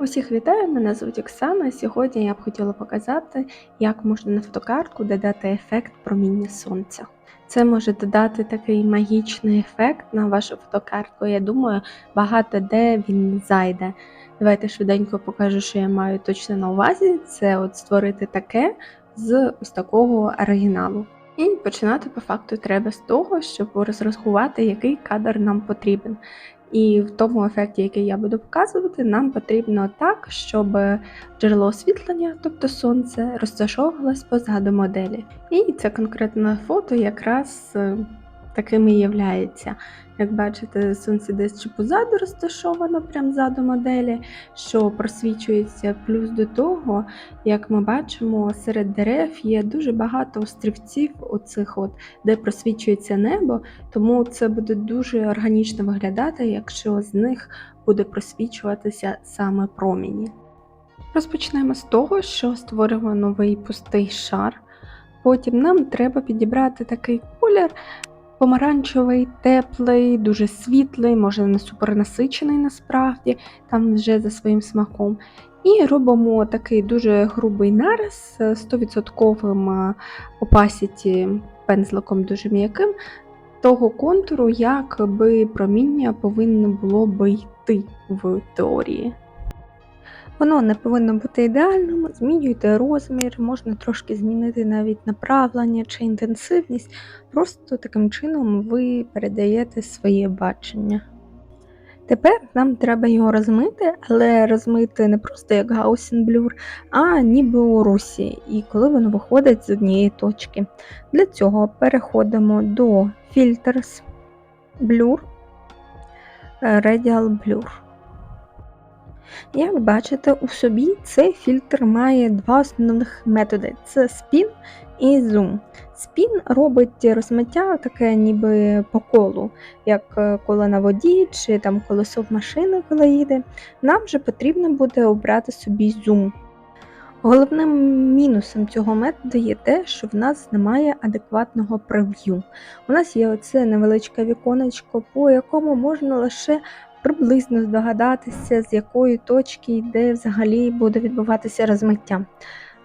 Усіх вітаю, мене звуть Оксана. Сьогодні я б хотіла показати, як можна на фотокартку додати ефект проміння сонця. Це може додати такий магічний ефект на вашу фотокартку. Я думаю, багато де він зайде. Давайте швиденько покажу, що я маю точно на увазі. Це от створити таке з ось такого оригіналу. І починати по факту треба з того, щоб розрахувати, який кадр нам потрібен. І в тому ефекті, який я буду показувати, нам потрібно так, щоб джерело освітлення, тобто сонце, розташовувалось позаду моделі. І це конкретне фото якраз таким і являється. Як бачите, сонце десь чи позаду розташовано, прямо ззаду моделі, що просвічується. Плюс до того, як ми бачимо, серед дерев є дуже багато острівців, оцих от, де просвічується небо, тому це буде дуже органічно виглядати, якщо з них буде просвічуватися саме проміні. Розпочнемо з того, що створимо новий пустий шар. Потім нам треба підібрати такий колір, помаранчевий, теплий, дуже світлий, може не супернасичений насправді, там вже за своїм смаком. І робимо такий дуже грубий нарис з 100% opacity пензликом дуже м'яким, того контуру, як би проміння повинно було би йти в теорії. Воно не повинно бути ідеальним, змінюйте розмір, можна трошки змінити навіть направлення чи інтенсивність. Просто таким чином ви передаєте своє бачення. Тепер нам треба його розмити, але розмити не просто як Gaussian Blur, а ніби у русі, і коли воно виходить з однієї точки. Для цього переходимо до Filters Blur, Radial Blur. Як бачите, у собі цей фільтр має два основних методи: це спін і зум. Спін робить розмиття таке ніби по колу, як е, коло на воді чи там колесо в машини, коли їде. Нам же потрібно буде обрати собі зум. Головним мінусом цього методу є те, що в нас немає адекватного прев'ю. У нас є оце невеличке віконечко, по якому можна лише приблизно здогадатися, з якої точки йде взагалі буде відбуватися розмиття.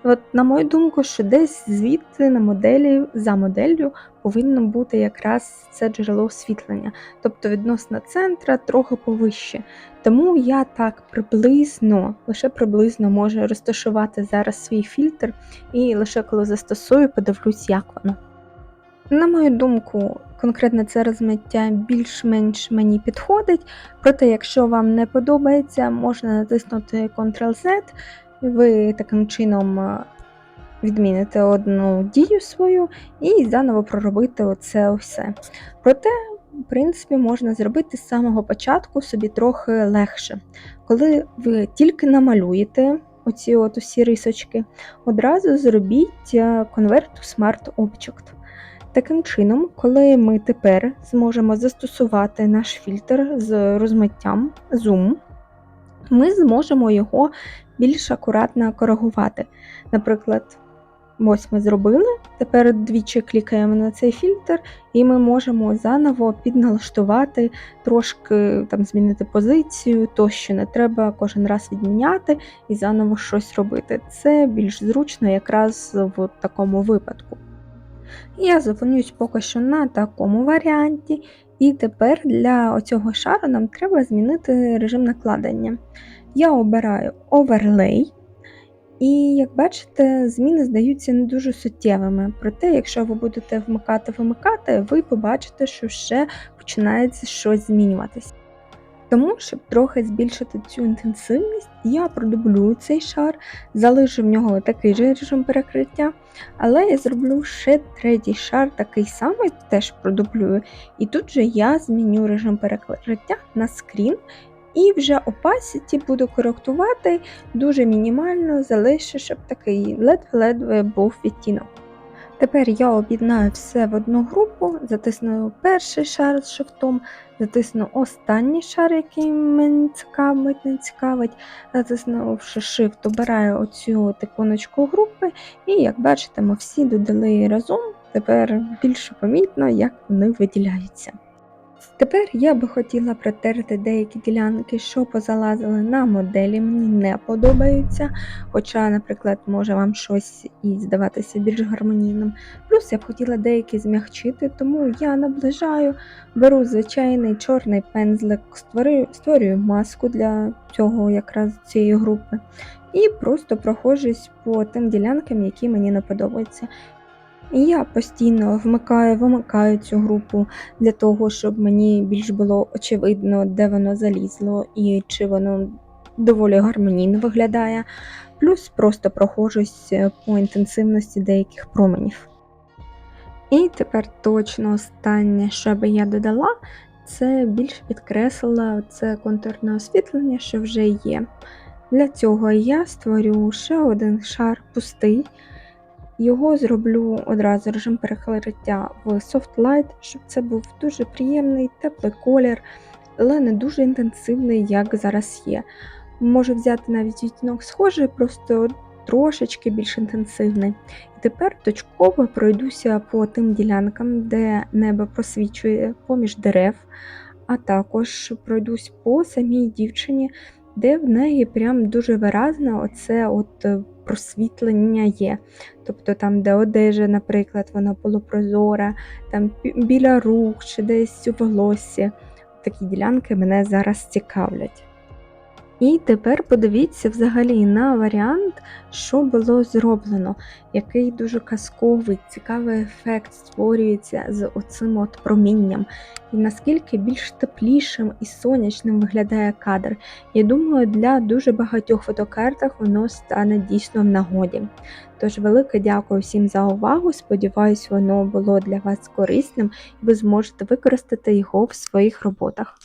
От, На мою думку, що десь звідти на моделі за моделлю повинно бути якраз це джерело освітлення, тобто відносно центра трохи повище. Тому я так приблизно, лише приблизно можу розташувати зараз свій фільтр, і лише коли застосую, подивлюсь, як воно. На мою думку, конкретно це розмиття більш-менш мені підходить, проте, якщо вам не подобається, можна натиснути Ctrl-Z, ви таким чином е, відміните одну дію свою і заново проробити оце все. Проте, в принципі, можна зробити з самого початку собі трохи легше. Коли ви тільки намалюєте оці от усі рисочки, одразу зробіть е, Convert to Smart Object. Таким чином, коли ми тепер зможемо застосувати наш фільтр з розмиттям Zoom, ми зможемо його більш акуратно коригувати. Наприклад, ось ми зробили, тепер двічі клікаємо на цей фільтр, і ми можемо заново підналаштувати, трошки там змінити позицію, тощо не треба кожен раз відміняти і заново щось робити. Це більш зручно якраз в такому випадку. Я зупинюсь поки що на такому варіанті. І тепер для цього шару нам треба змінити режим накладення. Я обираю Overlay, і, як бачите, зміни здаються не дуже суттєвими. Проте, якщо ви будете вмикати-вимикати, ви побачите, що ще починається щось змінюватися. Тому, щоб трохи збільшити цю інтенсивність, я продублюю цей шар, залишу в нього такий же режим перекриття, але я зроблю ще третій шар, такий самий, теж продублюю. І тут же я зміню режим перекриття на скрін. І вже opacity буду коректувати дуже мінімально, залишу, щоб такий ледве-ледве був відтінок. Тепер я об'єднаю все в одну групу, затисну перший шар з шифтом, затисну останній шар, який мені цікавить, не цікавить. Затиснувши Shift, обираю оцю іконочку групи, і, як бачите, ми всі додали разом. Тепер більше помітно, як вони виділяються. Тепер я би хотіла протерти деякі ділянки, що позалазили на моделі, мені не подобаються. Хоча, наприклад, може вам щось і здаватися більш гармонійним. Плюс я б хотіла деякі змягчити, тому я наближаю, беру звичайний чорний пензлик, створюю, створюю маску для цього якраз цієї групи. І просто проходжусь по тим ділянкам, які мені не подобаються. І я постійно вмикаю, вимикаю цю групу для того, щоб мені більш було очевидно, де воно залізло і чи воно доволі гармонійно виглядає. Плюс просто проходжусь е, по інтенсивності деяких променів. І тепер точно останнє, що би я додала, це більш підкреслила це контурне освітлення, що вже є. Для цього я створю ще один шар пустий. Його зроблю одразу режим перекриття в Soft Light, щоб це був дуже приємний, теплий колір, але не дуже інтенсивний, як зараз є. Можу взяти навіть відтінок схожий, просто трошечки більш інтенсивний. І тепер точково пройдуся по тим ділянкам, де небо просвічує поміж дерев, а також пройдусь по самій дівчині, де в неї прям дуже виразно оце от просвітлення є. Тобто там, де одежа, наприклад, вона полупрозора, там біля рук чи десь у волосі. Такі ділянки мене зараз цікавлять. І тепер подивіться взагалі на варіант, що було зроблено, який дуже казковий, цікавий ефект створюється з оцим от промінням, і наскільки більш теплішим і сонячним виглядає кадр. Я думаю, для дуже багатьох фотокартах воно стане дійсно в нагоді. Тож велике дякую всім за увагу. Сподіваюсь, воно було для вас корисним і ви зможете використати його в своїх роботах.